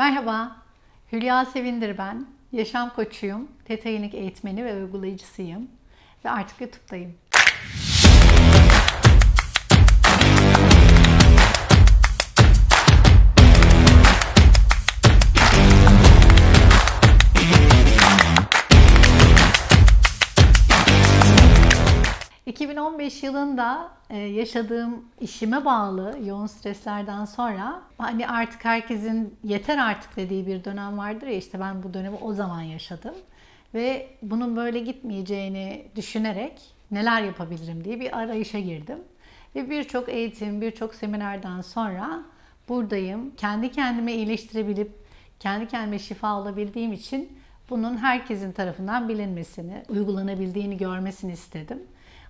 Merhaba, Hülya Sevindir ben. Yaşam koçuyum, Unique eğitmeni ve uygulayıcısıyım. Ve artık YouTube'dayım. ...2015 yılında e, yaşadığım işime bağlı yoğun streslerden sonra... ...hani artık herkesin yeter artık dediği bir dönem vardır ya... ...işte ben bu dönemi o zaman yaşadım. Ve bunun böyle gitmeyeceğini düşünerek neler yapabilirim diye bir arayışa girdim. Ve birçok eğitim, birçok seminerden sonra buradayım. Kendi kendime iyileştirebilip kendi kendime şifa olabildiğim için bunun herkesin tarafından bilinmesini, uygulanabildiğini görmesini istedim.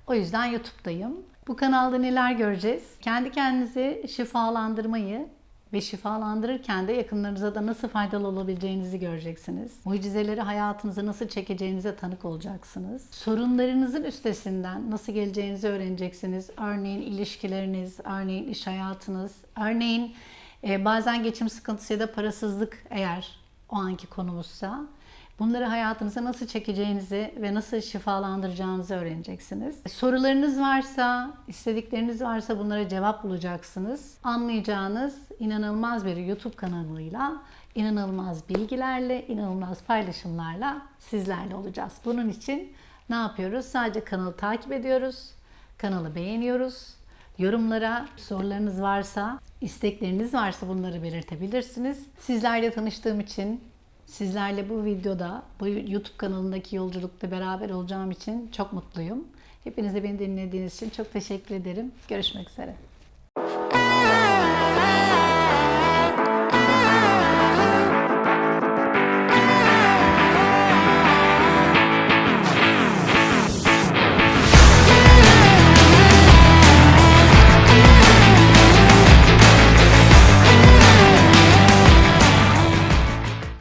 O yüzden YouTube'dayım. Bu kanalda neler göreceğiz? Kendi kendinizi şifalandırmayı ve şifalandırırken de yakınlarınıza da nasıl faydalı olabileceğinizi göreceksiniz. Mucizeleri hayatınıza nasıl çekeceğinize tanık olacaksınız. Sorunlarınızın üstesinden nasıl geleceğinizi öğreneceksiniz. Örneğin ilişkileriniz, örneğin iş hayatınız, örneğin e, bazen geçim sıkıntısı ya da parasızlık eğer o anki konumuzsa Bunları hayatınıza nasıl çekeceğinizi ve nasıl şifalandıracağınızı öğreneceksiniz. Sorularınız varsa, istedikleriniz varsa bunlara cevap bulacaksınız. Anlayacağınız inanılmaz bir YouTube kanalıyla, inanılmaz bilgilerle, inanılmaz paylaşımlarla sizlerle olacağız. Bunun için ne yapıyoruz? Sadece kanalı takip ediyoruz, kanalı beğeniyoruz, Yorumlara sorularınız varsa, istekleriniz varsa bunları belirtebilirsiniz. Sizlerle tanıştığım için Sizlerle bu videoda, bu YouTube kanalındaki yolculukta beraber olacağım için çok mutluyum. Hepinize beni dinlediğiniz için çok teşekkür ederim. Görüşmek üzere.